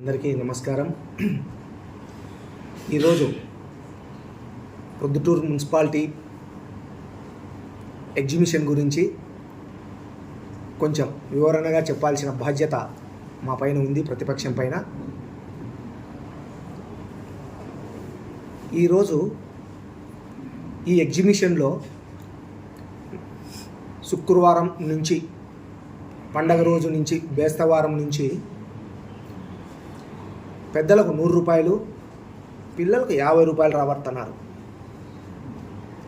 అందరికీ నమస్కారం. ఈరోజు ప్రొద్దుటూరు మున్సిపాలిటీ ఎగ్జిబిషన్ గురించి కొంచెం వివరణగా చెప్పాల్సిన బాధ్యత మా పైన ఉంది ప్రతిపక్షం పైన. ఈరోజు ఈ ఎగ్జిబిషన్లో శుక్రవారం నుంచి పండగ రోజు నుంచి బేస్తవారం నుంచి పెద్దలకు నూరు రూపాయలు పిల్లలకు యాభై రూపాయలు రాబడుతున్నారు.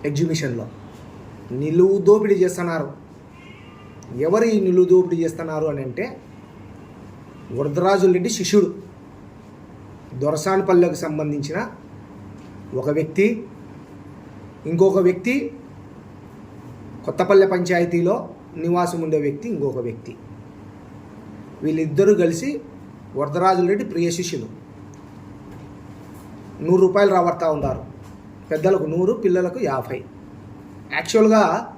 ఎగ్జిబిషన్లో నిలువు దోపిడీ చేస్తున్నారు. ఎవరు ఈ నిలువు దోపిడీ చేస్తున్నారు అని అంటే వరదరాజు రెడ్డి శిష్యుడు. దొరసానిపల్లెకు సంబంధించిన ఒక వ్యక్తి. ఇంకొక వ్యక్తి కొత్తపల్లె పంచాయతీలో నివాసం ఉండే వ్యక్తి ఇంకొక వ్యక్తి. వీళ్ళిద్దరూ కలిసి వరదరాజు రెడ్డి ప్రియ శిష్యులు. నూరు రూపాయలు రాబడతా ఉన్నారు. పెద్దలకు నూరు పిల్లలకు యాభై. యాక్చువల్గా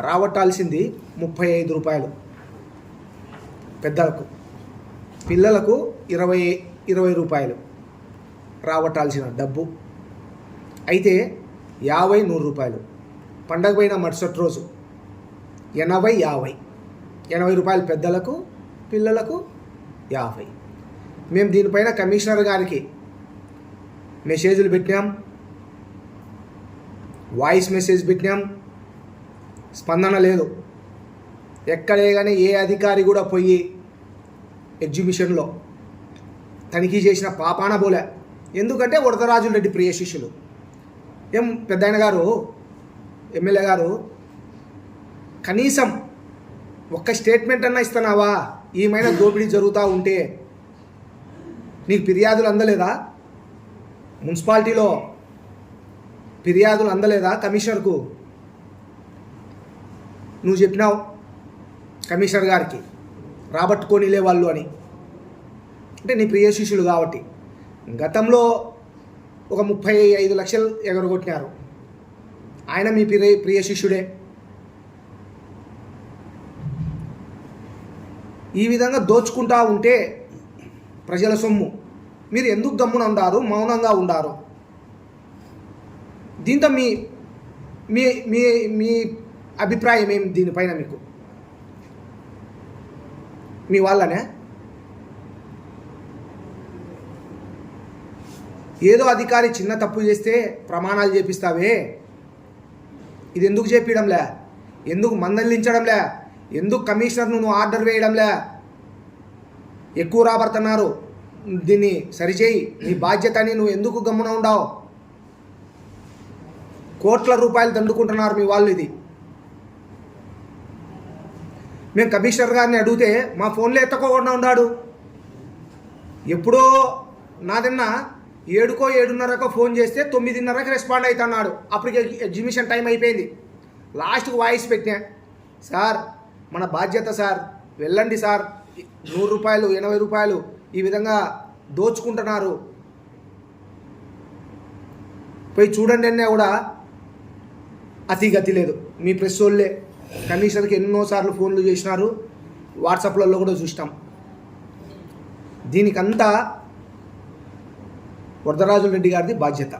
రాబట్టాల్సింది ముప్పై ఐదు రూపాయలు పెద్దలకు. పిల్లలకు ఇరవై ఇరవై రూపాయలు రాబట్టాల్సిన డబ్బు. అయితే యాభై నూరు రూపాయలు. పండగ పోయిన మరుసటి రోజు ఎనభై యాభై. ఎనభై రూపాయలు పెద్దలకు పిల్లలకు యాభై. మేము దీనిపైన కమిషనర్ గారికి మెసేజ్లు పెట్టినాం. వాయిస్ మెసేజ్ పెట్టినాం. స్పందన లేదు. ఎక్కడే కానీ ఏ అధికారి కూడా పోయి ఎగ్జిబిషన్లో తనిఖీ చేసిన పాపాన పోలే ఎందుకంటే వరదరాజు రెడ్డి ప్రియ శిష్యులు. ఏం పెద్దాయన గారు ఎమ్మెల్యే గారు కనీసం ఒక్క స్టేట్మెంట్ అన్నా ఇస్తున్నావా? ఏమైనా దోపిడీ జరుగుతూ ఉంటే నీకు ఫిర్యాదులు అందలేదా? మున్సిపాలిటీలో ఫిర్యాదులు అందలేదా కమిషనర్కు? నువ్వు చెప్పినావు కమిషనర్ గారికి రాబట్టుకోనిలే వాళ్ళు అని. అంటే నీ ప్రియ శిష్యులు కాబట్టి. గతంలో ఒక ముప్పై ఐదు లక్షలు ఎగరగొట్టినారు. ఆయన మీ ప్రియ ప్రియ శిష్యుడే. ఈ విధంగా దోచుకుంటా ఉంటే ప్రజల సొమ్ము. మీరు ఎందుకు గమ్మున ఉండారు? మౌనంగా ఉండారు. దీంతో మీ మీ మీ మీ అభిప్రాయం ఏం దీనిపైన మీకు? మీ వాళ్ళనే? ఏదో అధికారి చిన్న తప్పు చేస్తే ప్రమాణాలు చేపిస్తావే. ఇది ఎందుకు చేపించడంలే ఎందుకు మందలించడంలే? ఎందుకు కమిషనర్ను నువ్వు ఆర్డర్ వేయడంలే? ఎక్కువ రాబడుతున్నారు. దీన్ని సరిచేయి. నీ బాధ్యత అని నువ్వు ఎందుకు గమ్మున ఉండవు? కోట్ల రూపాయలు దండుకుంటున్నారు మీ వాళ్ళు ఇది. మేము కమిషనర్ గారిని అడిగితే మా ఫోన్లో ఎత్తకోకుండా ఉన్నాడు ఎప్పుడో నాదన్న ఏడుకో ఏడున్నరకో ఫోన్ చేస్తే తొమ్మిదిన్నరకు రెస్పాండ్ అవుతున్నాడు అప్పటికి ఎగ్జిబిషన్ టైం అయిపోయింది. లాస్ట్కి వాయిస్ పెట్టినా సార్ మన బాధ్యత సార్ వెళ్ళండి సార్. నూరు రూపాయలు ఎనభై రూపాయలు ఈ విధంగా దోచుకుంటున్నారు. పోయి చూడండి అన్నా కూడా అతి గతి లేదు. మీ ప్రెస్ వాళ్ళే కమిషనర్కి ఎన్నోసార్లు ఫోన్లు చేసినారు. వాట్సాప్లలో కూడా చూసినాం. దీనికంతా వరదరాజు రెడ్డి గారిది బాధ్యత.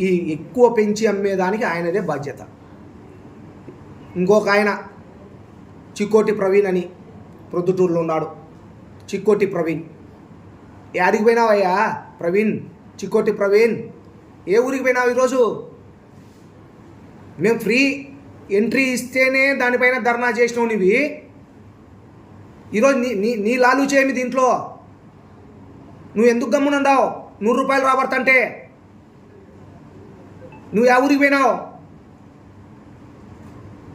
ఈ ఎక్కువ పెంచి అమ్మేదానికి ఆయనదే బాధ్యత. ఇంకొక ఆయన చిక్కోటి ప్రవీణ్ అని ప్రొద్దుటూరులో ఉన్నాడు. చిక్కోటి ప్రవీణ్. యాడికి పోయినావయ్యా ప్రవీణ్ చిక్కోటి ప్రవీణ్. ఏ ఊరికి పోయినావు ఈరోజు? మేము ఫ్రీ ఎంట్రీ ఇస్తేనే దానిపైన ధర్నా చేసినావు నీవి. ఈరోజు నీ నీ నీ లాలూచేమి దీంట్లో. నువ్వు ఎందుకు గమ్మునుండావు నూరు రూపాయలు రాబడతంటే. నువ్వు ఏ ఊరికి పోయినావు?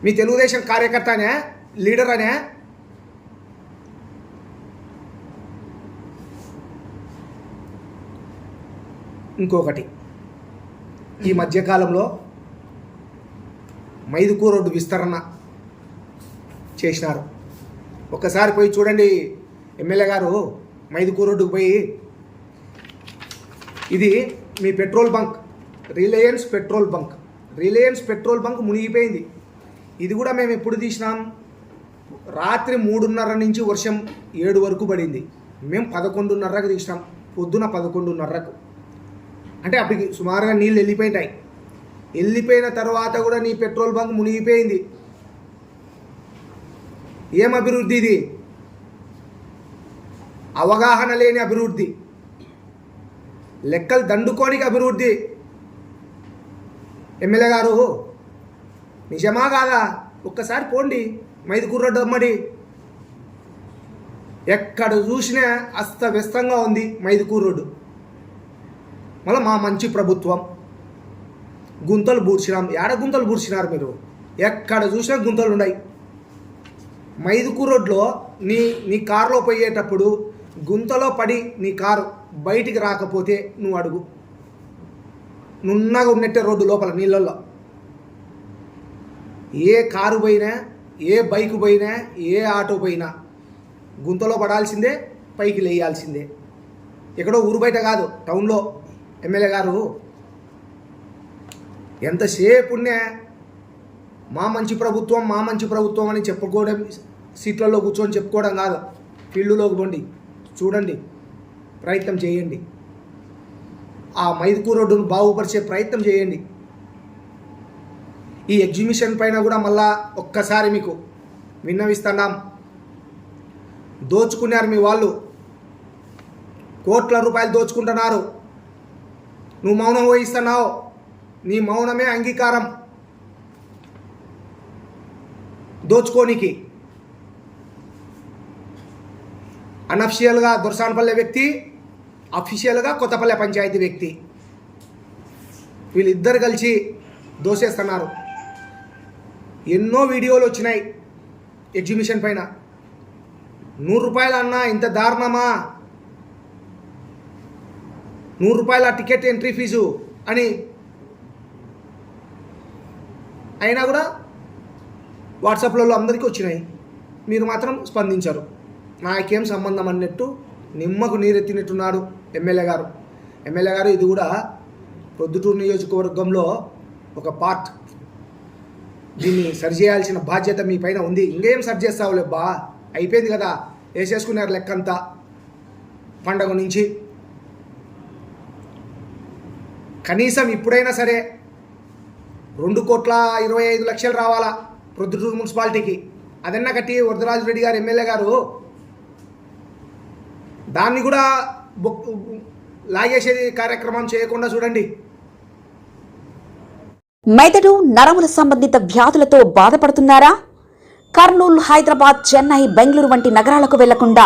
మీ తెలుగుదేశం కార్యకర్త అనే లీడర్ అనే ఇంకొకటి. ఈ మధ్యకాలంలో మైదుకూ రోడ్డు విస్తరణ చేసినారు. ఒక్కసారి పోయి చూడండి ఎమ్మెల్యే గారు మైదుకూ రోడ్డుకు పోయి. ఇది మీ petrol bunk Reliance petrol bunk. Reliance petrol bunk మునిగిపోయింది. ఇది కూడా మేము ఎప్పుడు తీసినాం? రాత్రి మూడున్నర నుంచి వర్షం ఏడు వరకు పడింది. మేము పదకొండున్నరకు తీసినాం. పొద్దున పదకొండున్నరకు. అంటే అప్పటికి సుమారుగా నీళ్ళు వెళ్ళిపోయినాయి వెళ్ళిపోయిన తర్వాత కూడా నీ పెట్రోల్ బంక్ మునిగిపోయింది. ఏం అభివృద్ధి ఇది? అవగాహన లేని అభివృద్ధి. లెక్కలు దండుకోనికి అభివృద్ధి. ఎమ్మెల్యే గారు నిజమా కాదా? ఒక్కసారి పోండి. మైదుకూర్రడ్డు అమ్మడి ఎక్కడ చూసినా అస్తవ్యస్తంగా ఉంది మైదుకూరు రోడ్డు మళ్ళీ మా మంచి ప్రభుత్వం. గుంతలు బూడ్చినాం. ఏడ గుంతలు బూడ్చినారు మీరు? ఎక్కడ చూసినా గుంతలు ఉన్నాయి. మైదుకూరు రోడ్లో నీ నీ కారులో పోయేటప్పుడు గుంతలో పడి నీ కారు బయటికి రాకపోతే నువ్వు అడుగు. నున్నగా ఉన్నట్టే రోడ్డు లోపల నీళ్ళల్లో. ఏ కారు పోయినా ఏ బైక్ పోయినా ఏ ఆటో పోయినా గుంతలో పడాల్సిందే పైకి లేయాల్సిందే. ఎక్కడో ఊరు బయట కాదు టౌన్లో. ఎమ్మెల్యే గారు ఎంతసేపునే మా మంచి ప్రభుత్వం మా మంచి ప్రభుత్వం అని చెప్పుకోవడం సీట్లలో కూర్చొని చెప్పుకోవడం కాదు. ఫీల్డ్లోకి పోండి చూడండి ప్రయత్నం చేయండి. ఆ మైదుకూ రోడ్డును బాగుపరిచే ప్రయత్నం చేయండి. ఈ ఎగ్జిబిషన్ పైన కూడా మళ్ళా ఒక్కసారి మీకు విన్నవిస్తున్నాం. దోచుకున్నారు మీ వాళ్ళు. కోట్ల రూపాయలు దోచుకుంటున్నారు. నువ్వు మౌనం వహిస్తున్నావు. నీ మౌనమే అంగీకారం. దోచుకోనికి. అనఫిషియల్గా దొరసానపల్లె వ్యక్తి అఫీషియల్గా కొత్తపల్లె పంచాయతీ వ్యక్తి. వీళ్ళిద్దరు కలిసి దోసేస్తున్నారు. ఎన్నో వీడియోలు వచ్చినాయి ఎగ్జిబిషన్ పైన. నూరు రూపాయలు అన్నా ఇంత దారుణమా? నూరు రూపాయల టికెట్ ఎంట్రీ ఫీజు అని అయినా కూడా వాట్సాప్లలో అందరికీ వచ్చినాయి. మీరు మాత్రం స్పందించారు. నాకేం సంబంధం అన్నట్టు నిమ్మకు నీరెత్తినట్టున్నాడు ఎమ్మెల్యే గారు. ఎమ్మెల్యే గారు ఇది కూడా ప్రొద్దుటూరు నియోజకవర్గంలో ఒక పార్ట్. దీన్ని సరిచేయాల్సిన బాధ్యత మీ పైన ఉంది. ఇంకేం సరి చేస్తావులే బా అయిపోయింది కదా. వేసేసుకున్నారు లెక్కంతా. పండగ నుంచి. కనీసం ఇప్పుడైనా సరే రెండు కోట్ల ఇరవై ఐదు లక్షలు రావాలా ప్రొద్దుటూరు మున్సిపాలిటీకి? అదన్నా కట్టి వరదరాజు రెడ్డి గారు ఎమ్మెల్యే గారు? దాన్ని కూడా బొక్ లాగేసేది కార్యక్రమం చేయకుండా చూడండి. మెదడు నరముల సంబంధిత వ్యాధులతో బాధపడుతున్నారా? కర్నూలు హైదరాబాద్ చెన్నై బెంగళూరు వంటి నగరాలకు వెళ్ళకుండా